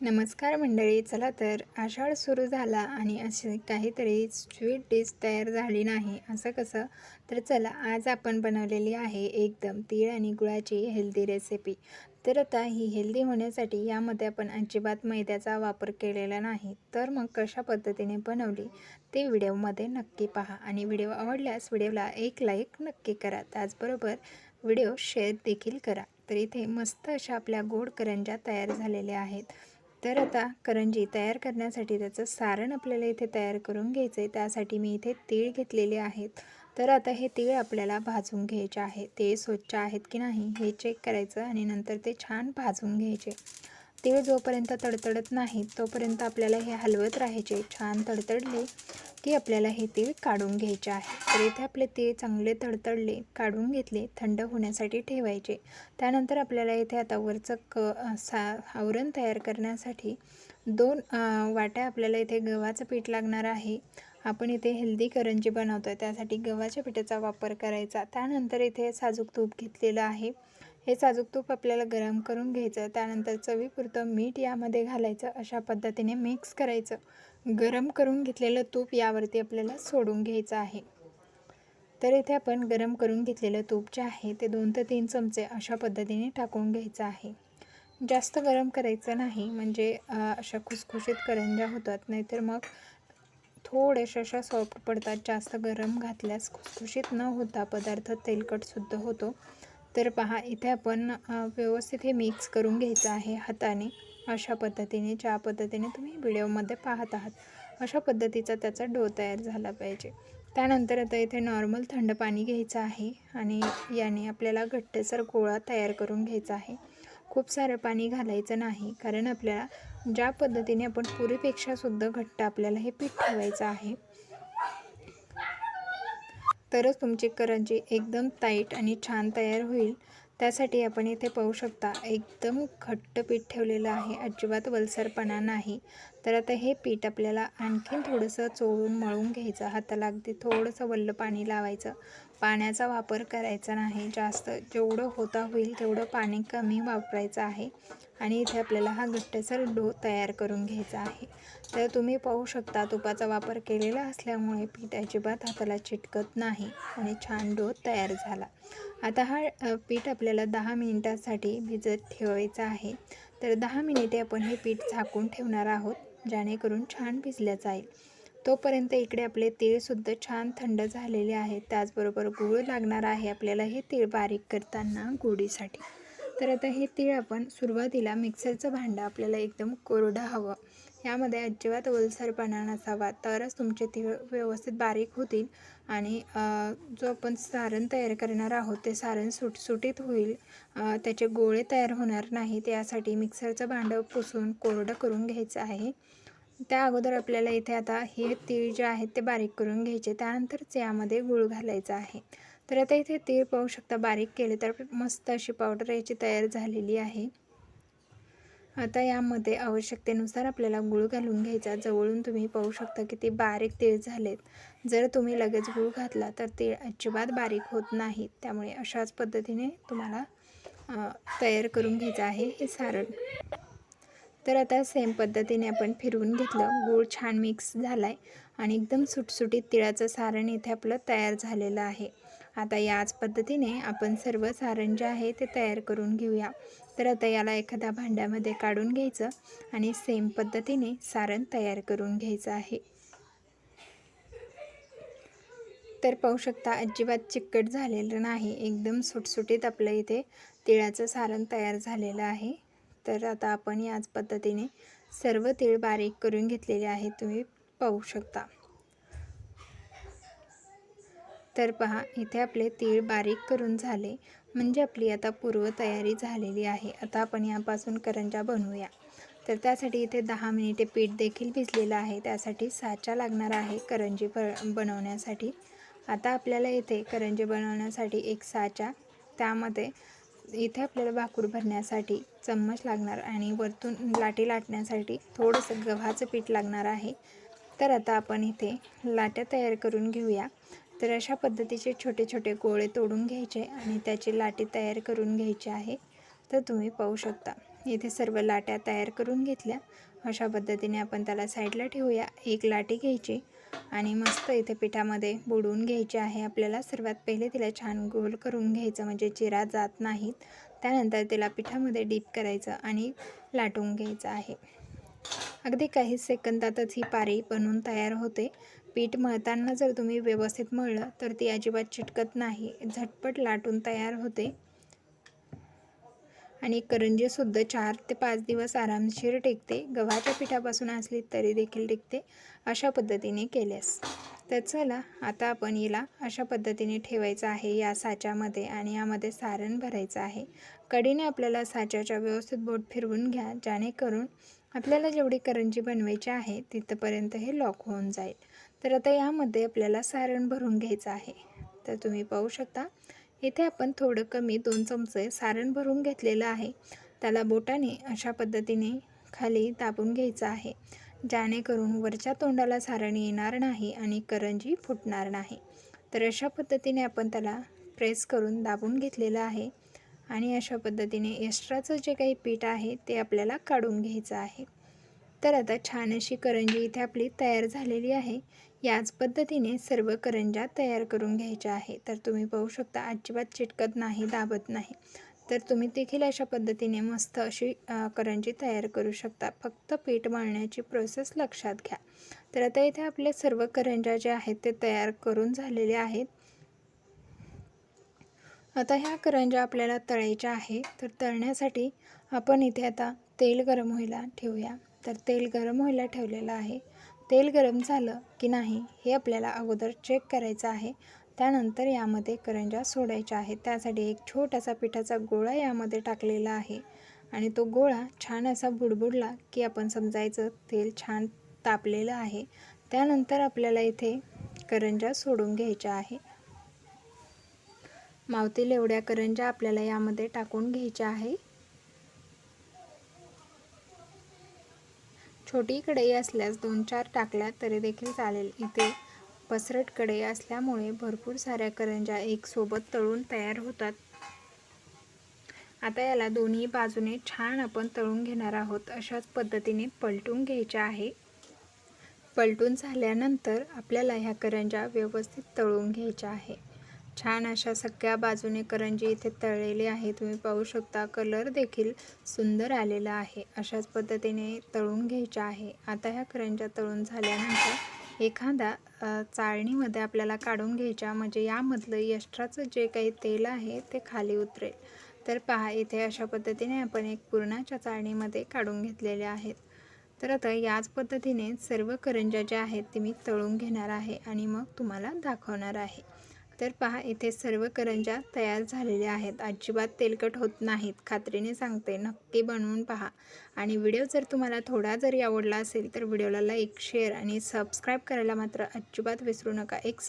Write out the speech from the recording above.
नमस्कार मंडळी चला तर आषाढ सुरू झाला आणि असे काहीतरी स्वीट डिश तयार झाली नाही असं कसं? तर चला आज आपण बनवलेली आहे एकदम तीळ आणि गुळाची हेल्दी रेसिपी तर आता ही हेल्दी होण्यासाठी यामध्ये आपण अजिबात मैद्याचा वापर केलेला नाही तर मग कशा पद्धतीने बनवली ते व्हिडिओमध्ये नक्की पहा आणि व्हिडिओ आवडल्यास व्हिडिओला एक लाईक नक्की करा त्याचबरोबर व्हिडिओ शेअर देखील करा. तर इथे मस्त अशा आपल्या गोड करंज्या तयार झालेल्या आहेत. तर आता करंजी तयार करण्यासाठी त्याचं सारण आपल्याला इथे तयार करून घ्यायचं आहे त्यासाठी मी इथे तीळ घेतलेले आहेत. तर आता हे तीळ आपल्याला भाजून घ्यायचे आहे. ते स्वच्छ आहेत की नाही हे चेक करायचं आणि नंतर ते छान भाजून घ्यायचे. तीळ जोपर्यंत तडतडत नाही तोपर्यंत आपल्याला हे हलवत राहायचे. छान तडतडले की आपल्याला हे तीळ काढून घ्यायचे आहे. तर इथे आपले तीळ चांगले तडतडले काढून घेतले थंड होण्यासाठी ठेवायचे. त्यानंतर आपल्याला इथे आता वरचं क सा आवरण तयार करण्यासाठी दोन वाट्या आपल्याला इथे गव्हाचं पीठ लागणार आहे. आपण इथे हेल्दी करंजी बनवतो आहे त्यासाठी गव्हाच्या पिठाचा वापर करायचा. त्यानंतर इथे साजूक तूप घेतलेलं आहे. हे साजूक तूप आपल्याला गरम करून घ्यायचं त्यानंतर चवीपुरतं मीठ यामध्ये घालायचं अशा पद्धतीने मिक्स करायचं. गरम करून घेतलेलं तूप यावरती आपल्याला सोडून घ्यायचं आहे. तर इथे आपण गरम करून घेतलेलं तूप जे आहे ते दोन ते तीन चमचे अशा पद्धतीने टाकून घ्यायचं आहे. जास्त गरम करायचं नाही म्हणजे अशा खुसखुशीत करंज्या होतात नाहीतर मग थोड्याशा अशा सॉफ्ट पडतात. जास्त गरम घातल्यास खुसखुशीत न होता पदार्थ तेलकटसुद्धा होतो. तर पहा इथे आपण व्यवस्थित हे मिक्स करून घ्यायचं आहे हाताने. अशा पद्धतीने ज्या पद्धतीने तुम्ही व्हिडिओमध्ये पाहत आहात अशा पद्धतीचा त्याचा डो तयार झाला पाहिजे. त्यानंतर आता इथे नॉर्मल थंड पाणी घ्यायचं आहे आणि याने आपल्याला घट्टसर गोळा तयार करून घ्यायचा आहे. खूप सारं पाणी घालायचं नाही कारण आपल्याला ज्या पद्धतीने आपण पुरीपेक्षासुद्धा घट्ट आपल्याला हे पीठ ठेवायचं आहे तरच तुमची करंजी एकदम टाईट आणि छान तयार होईल. त्यासाठी आपण इथे पाहू शकता एकदम घट्ट पीठ ठेवलेलं आहे. अजिबात वलसरपणा नाही. तर आता हे पीठ आपल्याला आणखीन थोडंसं चोळून मळून घ्यायचं. हाताला अगदी थोडंसं वल्ल पाणी लावायचं. पाण्याचा वापर करायचा नाही. जास्त जेवढं होता होईल तेवढं पाणी कमी वापरायचं आहे. आणि इथे आपल्याला हा घट्टसर डो तयार करून घ्यायचा आहे. तर तुम्ही पाहू शकता तुपाचा वापर केलेला असल्यामुळे पीठ अजिबात हाताला चिटकत नाही आणि छान डो तयार झाला. आता हा पीठ आपल्याला दहा मिनिटासाठी भिजत ठेवायचा आहे. तर दहा मिनिटे आपण हे पीठ झाकून ठेवणार आहोत जेणेकरून छान भिजल्या जाईल. तोपर्यंत इकडे आपले तीळसुद्धा छान थंड झालेले आहेत त्याचबरोबर गूळ लागणार आहे आपल्याला हे तीळ बारीक करताना गोडीसाठी. तर आता हे तीळ आपण सुरुवातीला मिक्सरचं भांडं आपल्याला एकदम कोरडं हवं. यामध्ये अजिबात ओलसरपणा नसावा. तरच तुमचे तीळ व्यवस्थित बारीक होतील आणि जो आपण सारण तयार करणार आहोत ते सारण सुटसुटीत होईल. त्याचे गोळे तयार होणार नाहीत. यासाठी मिक्सरचं भांडं पुसून कोरडं करून घ्यायचं आहे. त्या अगोदर आपल्याला इथे आता हे तीळ जे आहेत ते बारीक करून घ्यायचे. त्यानंतरच यामध्ये गूळ घालायचा आहे. तर आता इथे तीळ पाहू शकता बारीक केले तर मस्त अशी पावडर याची तयार झालेली आहे. आता यामध्ये आवश्यकतेनुसार आपल्याला गूळ घालून घ्यायचा. जवळून तुम्ही पाहू शकता की ते बारीक तीळ झालेत. जर तुम्ही लगेच गूळ घातला तर तीळ अजिबात बारीक होत नाहीत त्यामुळे अशाच पद्धतीने तुम्हाला तयार करून घ्यायचं आहे हे सारण. तर आता सेम पद्धतीने आपण फिरवून घेतलं. गूळ छान मिक्स झाला आहे आणि एकदम सुटसुटीत तिळाचं सारण इथे आपलं तयार झालेलं आहे. आता याच पद्धतीने आपण सर्व सारण जे आहे ते तयार करून घेऊया. तर आता याला एखाद्या भांड्यामध्ये काढून घ्यायचं आणि सेम पद्धतीने सारण तयार करून घ्यायचं आहे. तर पाहू शकता अजिबात चिकट झालेलं नाही. एकदम सुटसुटीत आपलं इथे तिळाचं सारण तयार झालेलं आहे. तर आता आपण याच पद्धतीने सर्व तीळ बारीक करून घेतलेले आहे. तुम्ही पाहू शकता. तर पहा इथे आपले तीळ बारीक करून झाले. म्हणजे आपली आता पूर्वतयारी झालेली आहे. आता आपण यापासून करंजा बनवूया. तर त्यासाठी इथे दहा मिनिटे पीठ देखील भिजलेलं आहे. त्यासाठी साचा लागणार आहे करंजी बनवण्यासाठी. आता आपल्याला इथे करंजी बनवण्यासाठी एक साचा त्यामध्ये इथे आपल्याला भाकूर भरण्यासाठी चम्मच लागणार आणि वरतून लाटी लाटण्यासाठी थोडंसं गव्हाचं पीठ लागणार आहे. तर आता आपण इथे लाट्या तयार करून घेऊया. तर अशा पद्धतीचे छोटे छोटे गोळे तोडून घ्यायचे आणि त्याची लाटी तयार करून घ्यायची आहे. तर तुम्ही पाहू शकता. इथे सर्व लाट्या तयार करून घेतल्या. अशा पद्धतीने आपण त्याला साईडला ठेवूया. एक लाटी घ्यायची आणि मस्त इथे पिठामध्ये बुडवून घ्यायची आहे. आपल्याला सर्वात पहिले तिला छान गोल करून घ्यायचं म्हणजे चिरा जात नाहीत. त्यानंतर तिला पिठामध्ये डीप करायचं आणि लाटून घ्यायचं आहे. अगदी काही सेकंदातच ही पारी बनवून तयार होते. पीठ मळताना जर तुम्ही व्यवस्थित मळलं तर ती अजिबात चिटकत नाही. झटपट लाटून तयार होते. आणि करंजीसुद्धा चार ते पाच दिवस आरामशीर टिकते. गव्हाच्या पिठापासून असली तरी देखील टिकते. अशा पद्धतीने केल्यास. तर चला आता आपण हिला अशा पद्धतीने ठेवायचं आहे या साच्यामध्ये आणि यामध्ये सारण भरायचं आहे. कडीने आपल्याला साच्याच्या व्यवस्थित बोट फिरवून घ्या. जेणेकरून आपल्याला जेवढी करंजी बनवायची आहे तिथंपर्यंत हे लॉक होऊन जाईल. तर आता यामध्ये आपल्याला सारण भरून घ्यायचं आहे. तर तुम्ही पाहू शकता इथे आपण थोडं कमी दोन चमचे सारण भरून घेतलेलं आहे. त्याला बोटाने अशा पद्धतीने खाली दाबून घ्यायचं आहे जेणेकरून वरच्या तोंडाला सारण येणार नाही आणि करंजी फुटणार नाही. तर अशा पद्धतीने आपण त्याला प्रेस करून दाबून घेतलेलं आहे. आणि अशा पद्धतीने एक्स्ट्राचं जे काही पीठ आहे ते आपल्याला काढून घ्यायचं आहे. तर आता छान अशी करंजी इथे आपली तयार झालेली आहे. याच पद्धतीने सर्व करंज्या तयार करून घ्यायच्या आहे. तर तुम्ही पाहू शकता अजिबात चिटकत नाही दाबत नाही. तर तुम्ही देखील अशा पद्धतीने मस्त अशी करंजी तयार करू शकता. फक्त पीठ मळण्याची प्रोसेस लक्षात घ्या. तर आता इथे आपले सर्व करंज्या ज्या आहेत ते तयार करून झालेले आहेत. आता ह्या करंजा आपल्याला तळायच्या आहे तर तळण्यासाठी आपण इथे आता तेल गरम व्हायला ठेवूया. तर तेल गरम व्हायला ठेवलेलं आहे. तेल गरम झालं की नाही हे आपल्याला अगोदर चेक करायचं आहे. त्यानंतर यामध्ये करंज्या सोडायच्या आहेत. त्यासाठी एक छोटासा पिठाचा गोळा यामध्ये टाकलेला आहे. आणि तो गोळा छान असा बुडबुडला की आपण समजायचं तेल छान तापलेलं आहे. त्यानंतर आपल्याला इथे करंज्या सोडून घ्यायच्या आहे. मावतील एवढ्या करंज्या आपल्याला यामध्ये टाकून घ्यायच्या आहे. छोटी कढई असल्यास दोन चार टाकल्या तरी देखील चालेल. इथे पसरट कढई असल्यामुळे भरपूर साऱ्या करंज्या एक सोबत तळून तयार होतात. आता याला दोन्ही बाजूने छान आपण तळून घेणार आहोत. अशाच पद्धतीने पलटून घ्यायच्या आहे. पलटून झाल्यानंतर आपल्याला ह्या करंजा व्यवस्थित तळून घ्यायच्या आहे. छान अशा सगळ्या बाजूने करंजी इथे तळलेली आहे तुम्ही पाहू शकता कलर देखील सुंदर आलेला आहे. अशाच पद्धतीने तळून घ्यायच्या आहे. आता ह्या करंज्या तळून झाल्यानंतर एखादा चाळणीमध्ये आपल्याला काढून घ्यायच्या म्हणजे यामधलं यष्ट्राचं जे काही तेल आहे ते खाली उतरेल. तर पहा इथे अशा पद्धतीने आपण एक पुरणाच्या चाळणीमध्ये काढून घेतलेले आहेत. तर आता याच पद्धतीने सर्व करंज्या ज्या आहेत ते मी तळून घेणार आहे आणि मग तुम्हाला दाखवणार आहे. तर पहा इथे सर्व करंज्या तयार झालेल्या आहेत. अजिबात तेलकट होत नाहीत. खात्रीने सांगते नक्की बनवून पहा. आणि व्हिडिओ जर तुम्हाला थोडा जरी आवडला असेल तर व्हिडिओला लाईक शेअर आणि सबस्क्राईब करायला मात्र अजिबात विसरू नका. एक